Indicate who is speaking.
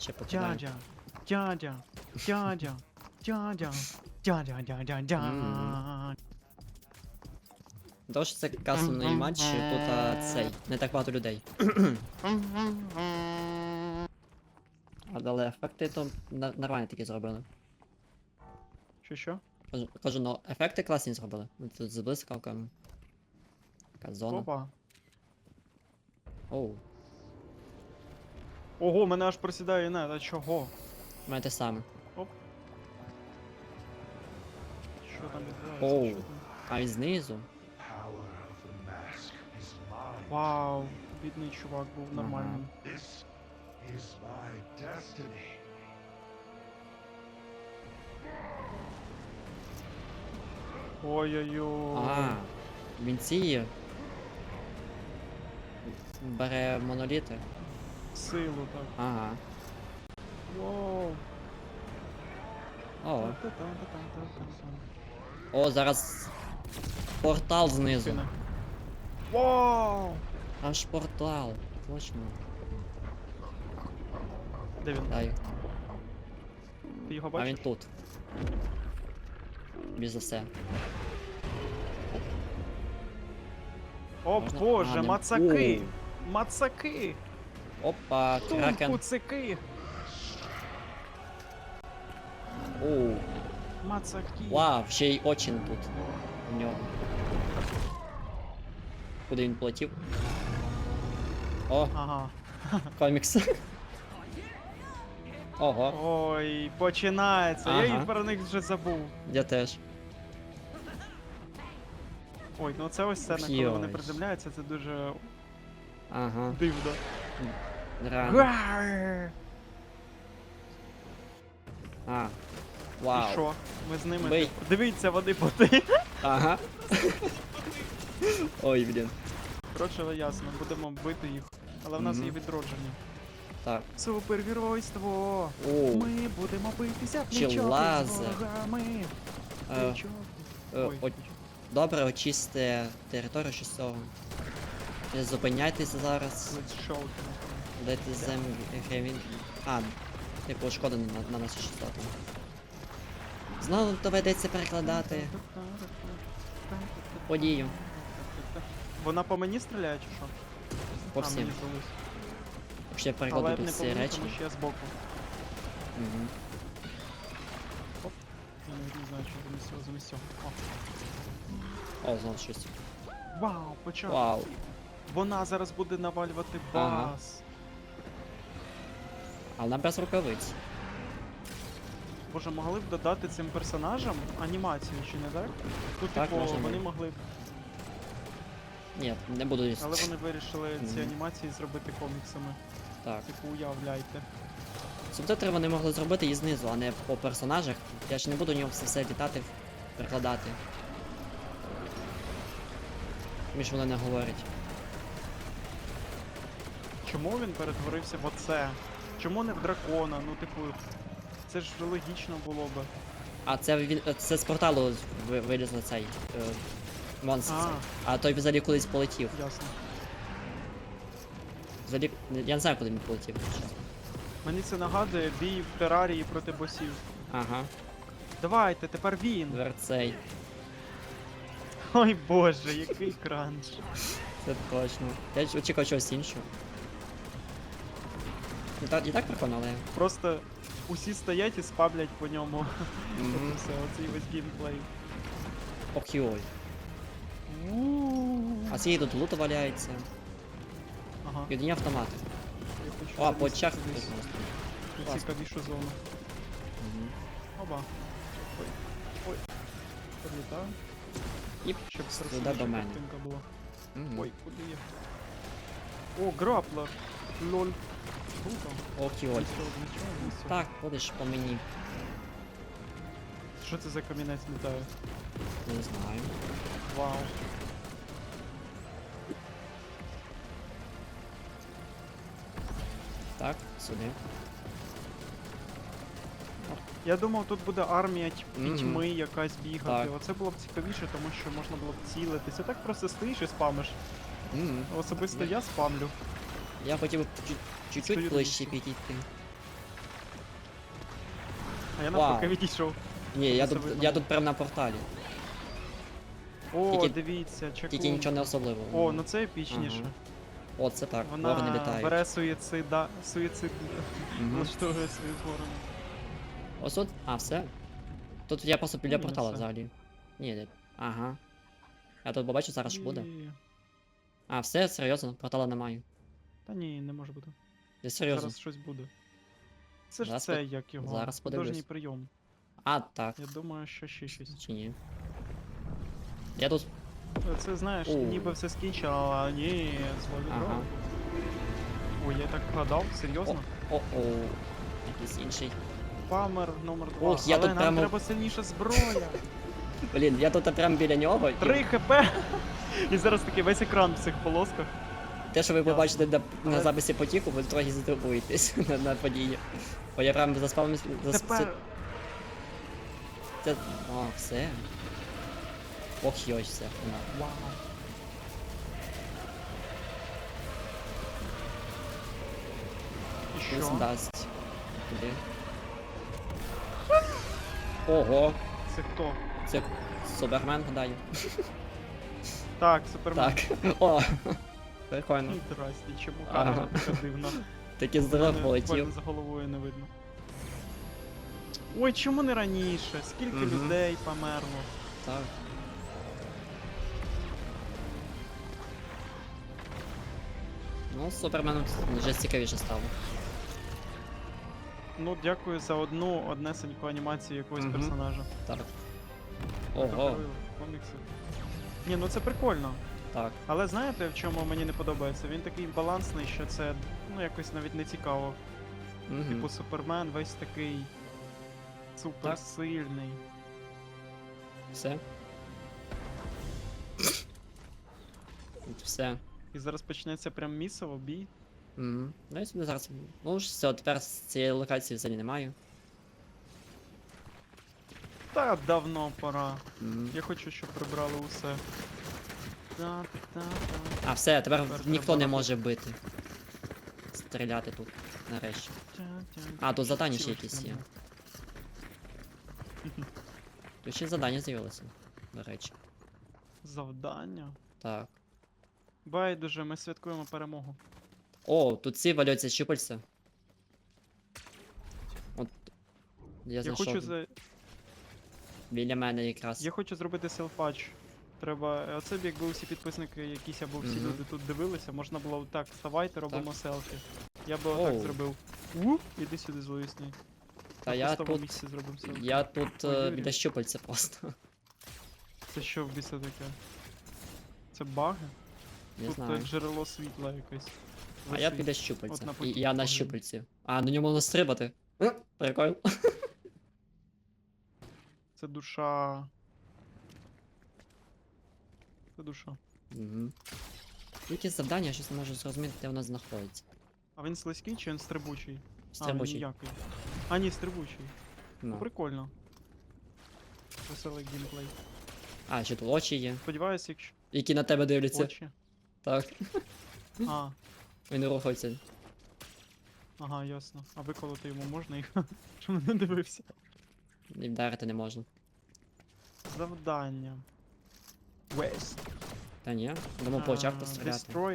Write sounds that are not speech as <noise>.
Speaker 1: Ще покидаю.
Speaker 2: Дядя, дядя, дядя, дядя, дядя, дядя, дядя.
Speaker 1: Тому це кастомний матч, тут а, цей, не так багато людей. А дали ефекти, то на- нормально такі зробили.
Speaker 2: Що що?
Speaker 1: Кажу, кажу, ну ефекти класні зробили. Ну, Тут з блискавками. Така зона.
Speaker 2: Опа.
Speaker 1: Оу,
Speaker 2: Ого, мене аж просідає не, а чого?
Speaker 1: у мене те саме. Оп.
Speaker 2: Що там відбувається?
Speaker 1: Оу.
Speaker 2: Що там?
Speaker 1: А і знизу.
Speaker 2: Вау, бідний чувак був нормальний. Ой-ой-ой.
Speaker 1: А, він ці. Бере моноліти.
Speaker 2: Силу так.
Speaker 1: Ага.
Speaker 2: Воу.
Speaker 1: О, о, зараз портал знизу.
Speaker 2: Вау!
Speaker 1: Аж портал. Точно.
Speaker 2: Де він?
Speaker 1: Дай.
Speaker 2: Ти його
Speaker 1: А
Speaker 2: бачиш?
Speaker 1: він тут. За все.
Speaker 2: О
Speaker 1: Можна-
Speaker 2: боже,
Speaker 1: А, не-
Speaker 2: мацаки! Мацаки!
Speaker 1: Опа, кракен.
Speaker 2: Тункуцики!
Speaker 1: Оу.
Speaker 2: Мацаки!
Speaker 1: Вау, ще й очин тут. У нього. Куди він полетів? О,
Speaker 2: Ага.
Speaker 1: комікс. Ого,
Speaker 2: Ой, починається. Я
Speaker 1: Ага.
Speaker 2: і про них вже забув.
Speaker 1: я теж.
Speaker 2: Ой, ну це ось сцена, коли вони
Speaker 1: Йой.
Speaker 2: приземляються, це дуже
Speaker 1: Ага,
Speaker 2: дивно. Гар!
Speaker 1: А.
Speaker 2: І що? Ми з ними.
Speaker 1: Бий.
Speaker 2: типу, Дивіться, вони боти.
Speaker 1: Ага. <laughs> Ой, блін.
Speaker 2: Коротше, ясно, будемо бити їх. Але в нас
Speaker 1: Мгм.
Speaker 2: є відродження.
Speaker 1: Так.
Speaker 2: Супергеройство!
Speaker 1: Оу.
Speaker 2: Ми будемо битися
Speaker 1: Чи
Speaker 2: плечо з ворогами.
Speaker 1: Е,
Speaker 2: Плечо.
Speaker 1: е,
Speaker 2: Ой,
Speaker 1: о- Добре, очисти територію що з цього. Не зупиняйтеся зараз. Дайте гривень. А, типу шкода на, на нас частоту. Знову доведеться перекладати подію.
Speaker 2: Вона по мені стріляє чи що?
Speaker 1: По всім.
Speaker 2: Але
Speaker 1: перекладу всі речі.
Speaker 2: тому що я збоку.
Speaker 1: Угу.
Speaker 2: Я не знаю, що замісив, замісив. О.
Speaker 1: О, знову щось.
Speaker 2: Вау, почав.
Speaker 1: Вау.
Speaker 2: Вона зараз буде навалювати
Speaker 1: Ага.
Speaker 2: бас.
Speaker 1: Але нам без рукавиць.
Speaker 2: Боже, могли б додати цим персонажам анімацію, чи не так? Ну,
Speaker 1: Так,
Speaker 2: типу,
Speaker 1: можна
Speaker 2: вони
Speaker 1: було.
Speaker 2: могли б,
Speaker 1: Ні, не буду їсти.
Speaker 2: але вони вирішили ці
Speaker 1: Мгм.
Speaker 2: анімації зробити коміксами.
Speaker 1: Так.
Speaker 2: Типу, уявляйте.
Speaker 1: Субтитри вони могли зробити і знизу, а не по персонажах. Я ж не буду нього все все літати, перекладати. Між вони не говорять.
Speaker 2: Чому він перетворився в оце? Чому не в дракона? Ну, типу, це ж логічно було би.
Speaker 1: А це він. це з порталу ви- вилізли цей. Е, монстр.
Speaker 2: А.
Speaker 1: цей. А той взагалі кудись полетів.
Speaker 2: Ясно.
Speaker 1: Взагалі. Я не знаю, куди він полетів. чесно.
Speaker 2: Мені це нагадує бій в терарії проти босів.
Speaker 1: Ага.
Speaker 2: Давайте, тепер він.
Speaker 1: Верцей.
Speaker 2: Ой боже, який кранч.
Speaker 1: Це точно. Я ж очікував чогось іншого. І так, і так прикольно, але.
Speaker 2: Просто усі стоять і спаблять по ньому. От і все, оцей весь геймплей.
Speaker 1: Ох йой. А скільки тут луту валяється.
Speaker 2: Ага.
Speaker 1: І одні автомати.
Speaker 2: я хочу
Speaker 1: О, по
Speaker 2: залізти
Speaker 1: очах
Speaker 2: кудись
Speaker 1: просто.
Speaker 2: в
Speaker 1: Класно.
Speaker 2: Цікавішу зону.
Speaker 1: Мгм.
Speaker 2: Оба. Ой. Ой. Прилітаю.
Speaker 1: І
Speaker 2: Щоб
Speaker 1: сюди
Speaker 2: красивіша
Speaker 1: до мене.
Speaker 2: картинка була.
Speaker 1: Мгм.
Speaker 2: Ой, куди я? О, граплер. Лоль. Нічого.
Speaker 1: Так, ходиш по мені.
Speaker 2: Що це за камінець літає?
Speaker 1: Не знаю.
Speaker 2: Вау.
Speaker 1: Так, сюди.
Speaker 2: Я думав, тут буде армія ть-
Speaker 1: Мгм.
Speaker 2: пітьми якась бігати.
Speaker 1: Так.
Speaker 2: Оце було б цікавіше, тому що можна було б цілитися. Так просто стоїш і спамиш.
Speaker 1: Мгм.
Speaker 2: Особисто
Speaker 1: Ні.
Speaker 2: я спамлю.
Speaker 1: Я хотів би чуть-чуть ближче
Speaker 2: на
Speaker 1: підійти.
Speaker 2: А я
Speaker 1: Вау.
Speaker 2: навпаки відійшов.
Speaker 1: Ні, я тут, я тут прям на порталі.
Speaker 2: О,
Speaker 1: Тільки-
Speaker 2: дивіться, чекун.
Speaker 1: Тільки нічого не особливого.
Speaker 2: О, ну це епічніше.
Speaker 1: Ага. О, це так,
Speaker 2: Вона
Speaker 1: ворони літають.
Speaker 2: бере суїцида... суїцид
Speaker 1: Мгм.
Speaker 2: влаштовує свою ворону.
Speaker 1: Ось тут. А, все. Тут я просто біля
Speaker 2: Ні, не
Speaker 1: портала
Speaker 2: все.
Speaker 1: взагалі. Ні, де- ага. Я тут побачу зараз, що буде.
Speaker 2: І-
Speaker 1: А, все, серйозно, портала немає.
Speaker 2: Та ні, не може бути.
Speaker 1: Я серйозно.
Speaker 2: Зараз щось буде. Це ж
Speaker 1: Зараз
Speaker 2: це,
Speaker 1: под-
Speaker 2: як його.
Speaker 1: зараз
Speaker 2: художній прийом.
Speaker 1: А, так.
Speaker 2: Я думаю, що ще щось.
Speaker 1: Чи ні? Я тут.
Speaker 2: Це знаєш,
Speaker 1: О.
Speaker 2: ніби все скінчено, а ні, зло відро.
Speaker 1: Ага.
Speaker 2: Ой, я так гадав, серйозно?
Speaker 1: О-о. Якийсь інший.
Speaker 2: Памер номер 2.
Speaker 1: Ох, я
Speaker 2: Але
Speaker 1: тут
Speaker 2: нам
Speaker 1: прямо-
Speaker 2: треба сильніша зброя. <laughs>
Speaker 1: Блін, я тут прям біля нього. і
Speaker 2: 3 хп. <laughs> І зараз такий весь екран в цих полосках.
Speaker 1: Те, що ви побачите на, на записі потіку, ви трохи здивуєтесь <laughs> на, на події. Бо я прям заспав зас...
Speaker 2: Тепер
Speaker 1: Це... О, все. Ох, йой, все. На.
Speaker 2: Вау. І
Speaker 1: Плюс
Speaker 2: що?
Speaker 1: дасть. Куди? Ого,
Speaker 2: Це хто?
Speaker 1: це Субермен, гадаю.
Speaker 2: Так, супермен.
Speaker 1: Так. О, прикольно.
Speaker 2: Здрасте, чому
Speaker 1: Ага.
Speaker 2: камера така дивна?
Speaker 1: Здоров
Speaker 2: Мене
Speaker 1: полетів.
Speaker 2: за головою не видно. Ой, чому не раніше? Скільки
Speaker 1: Мгм.
Speaker 2: людей померло?
Speaker 1: Так. Ну, з Суперменом вже цікавіше стало.
Speaker 2: Ну, дякую за одну однесеньку анімацію якогось
Speaker 1: Мгм.
Speaker 2: персонажа.
Speaker 1: Так. Ого,
Speaker 2: комікси. Ні, ну це прикольно.
Speaker 1: Так.
Speaker 2: Але знаєте, в чому мені не подобається? Він такий балансний, що це ну якось навіть не цікаво.
Speaker 1: Угу.
Speaker 2: Типу Супермен весь такий суперсильний.
Speaker 1: Все. От Все.
Speaker 2: І зараз почнеться прям місово бій.
Speaker 1: Угу. Ну, я собі зараз. Ну ж все, тепер з цієї локації взагалі немає.
Speaker 2: Та давно пора.
Speaker 1: Угу.
Speaker 2: Я хочу, щоб прибрали усе. Та, та, та.
Speaker 1: А, все, тепер
Speaker 2: Тепер
Speaker 1: ніхто
Speaker 2: треба
Speaker 1: не може бити. Стріляти тут. Нарешті. А, тут задання ще якісь є. <laughs> Тут ще задання з'явилося. До речі.
Speaker 2: Завдання.
Speaker 1: Так.
Speaker 2: Байдуже, ми святкуємо перемогу.
Speaker 1: О, тут ці валяються щупальця. От. Я
Speaker 2: Я
Speaker 1: знайшов
Speaker 2: хочу за...
Speaker 1: біля мене якраз.
Speaker 2: Я хочу зробити селфач. Треба. Оце б якби усі підписники якісь або всі
Speaker 1: Мгм.
Speaker 2: люди тут дивилися, можна було так, вставайте, робимо селфі. Я би отак зробив. Уп, іди сюди зловісний.
Speaker 1: Та я тут.
Speaker 2: місці зробимо селфі.
Speaker 1: Я тут
Speaker 2: Ой,
Speaker 1: е, біля щупальця просто.
Speaker 2: Це що в біса таке? Це баги?
Speaker 1: Не
Speaker 2: тут е,
Speaker 1: знаю.
Speaker 2: джерело світла якесь.
Speaker 1: А я біля щупальця. І я на щупальці. А, на ньому можна стрибати. Е, Прикольно.
Speaker 2: Це душа. Це душа.
Speaker 1: Угу. Якісь завдання, я щось не можу зрозуміти, де воно знаходиться.
Speaker 2: А він слизький чи він стрибучий? А, він
Speaker 1: Стрибучий.
Speaker 2: ніякий. А, ні, стрибучий.
Speaker 1: Ну.
Speaker 2: Прикольно. Веселий геймплей.
Speaker 1: А, ще тут очі є,
Speaker 2: Сподіваюсь, якщо
Speaker 1: які на тебе дивляться.
Speaker 2: очі.
Speaker 1: Так.
Speaker 2: А,
Speaker 1: Він рухається.
Speaker 2: ага, ясно. А виколоти йому можна їх, <laughs> щоб не дивився.
Speaker 1: І вдарити не можна.
Speaker 2: Завдання. West.
Speaker 1: Та ні, думав по очах постріляти.
Speaker 2: Destroy